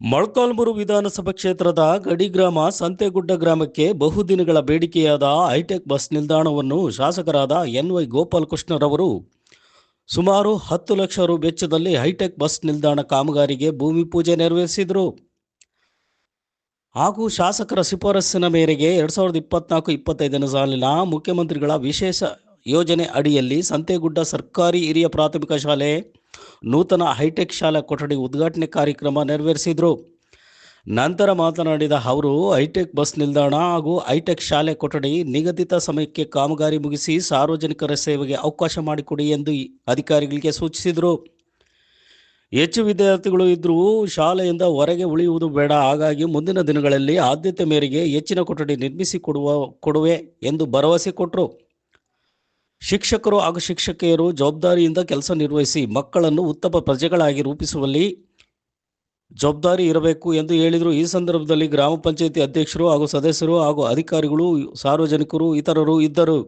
ಮೊಳಕಾಲ್ಮೂರು ವಿಧಾನಸಭಾ ಕ್ಷೇತ್ರದ ಗಡಿ ಗ್ರಾಮ ಸಂತೆಗುಡ್ಡ ಗ್ರಾಮಕ್ಕೆ ಬಹುದಿನಗಳ ಬೇಡಿಕೆಯಾದ ಹೈಟೆಕ್ ಬಸ್ ನಿಲ್ದಾಣವನ್ನು ಶಾಸಕರಾದ ಎನ್ ವೈ ಗೋಪಾಲಕೃಷ್ಣರವರು ಸುಮಾರು ಹತ್ತು ಲಕ್ಷ ರು ವೆಚ್ಚದಲ್ಲಿ ಹೈಟೆಕ್ ಬಸ್ ನಿಲ್ದಾಣ ಕಾಮಗಾರಿಗೆ ಭೂಮಿ ಪೂಜೆ ನೆರವೇರಿಸಿದರು. ಹಾಗೂ ಶಾಸಕರ ಶಿಫಾರಸ್ಸಿನ ಮೇರೆಗೆ ಎರಡ್ ಸಾವಿರದ ಇಪ್ಪತ್ನಾಲ್ಕು ಇಪ್ಪತ್ತೈದನೇ ಸಾಲಿನ ಮುಖ್ಯಮಂತ್ರಿಗಳ ವಿಶೇಷ ಯೋಜನೆ ಅಡಿಯಲ್ಲಿ ಸಂತೆಗುಡ್ಡ ಸರ್ಕಾರಿ ಹಿರಿಯ ಪ್ರಾಥಮಿಕ ಶಾಲೆ ನೂತನ ಹೈಟೆಕ್ ಶಾಲಾ ಕೊಠಡಿ ಉದ್ಘಾಟನೆ ಕಾರ್ಯಕ್ರಮ ನೆರವೇರಿಸಿದರು. ನಂತರ ಮಾತನಾಡಿದ ಅವರು, ಹೈಟೆಕ್ ಬಸ್ ನಿಲ್ದಾಣ ಹಾಗೂ ಹೈಟೆಕ್ ಶಾಲೆ ಕೊಠಡಿ ನಿಗದಿತ ಸಮಯಕ್ಕೆ ಕಾಮಗಾರಿ ಮುಗಿಸಿ ಸಾರ್ವಜನಿಕರ ಸೇವೆಗೆ ಅವಕಾಶ ಮಾಡಿಕೊಡಿ ಎಂದು ಅಧಿಕಾರಿಗಳಿಗೆ ಸೂಚಿಸಿದರು. ಹೆಚ್ಚು ವಿದ್ಯಾರ್ಥಿಗಳು ಇದ್ದರೂ ಶಾಲೆಯಿಂದ ಹೊರಗೆ ಉಳಿಯುವುದು ಬೇಡ, ಹಾಗಾಗಿ ಮುಂದಿನ ದಿನಗಳಲ್ಲಿ ಆದ್ಯತೆ ಮೇರೆಗೆ ಹೆಚ್ಚಿನ ಕೊಠಡಿ ನಿರ್ಮಿಸಿ ಕೊಡುವ, ಕೊಡುವೆ ಎಂದು ಭರವಸೆ ಕೊಟ್ಟರು ಶಿಕ್ಷಕರು ಹಾಗೂ ಶಿಕ್ಷಕಿಯರು ಜವಾಬ್ದಾರಿಯಿಂದ ಕೆಲಸ ನಿರ್ವಹಿಸಿ ಮಕ್ಕಳನ್ನು ಉತ್ತಮ ಪ್ರಜೆಗಳಾಗಿ ರೂಪಿಸುವಲ್ಲಿ ಜವಾಬ್ದಾರಿ ಇರಬೇಕು ಎಂದು ಹೇಳಿದರು. ಈ ಸಂದರ್ಭದಲ್ಲಿ ಗ್ರಾಮ ಪಂಚಾಯಿತಿ ಅಧ್ಯಕ್ಷರು ಹಾಗೂ ಸದಸ್ಯರು ಹಾಗೂ ಅಧಿಕಾರಿಗಳು, ಸಾರ್ವಜನಿಕರು, ಇತರರು ಇದ್ದರು.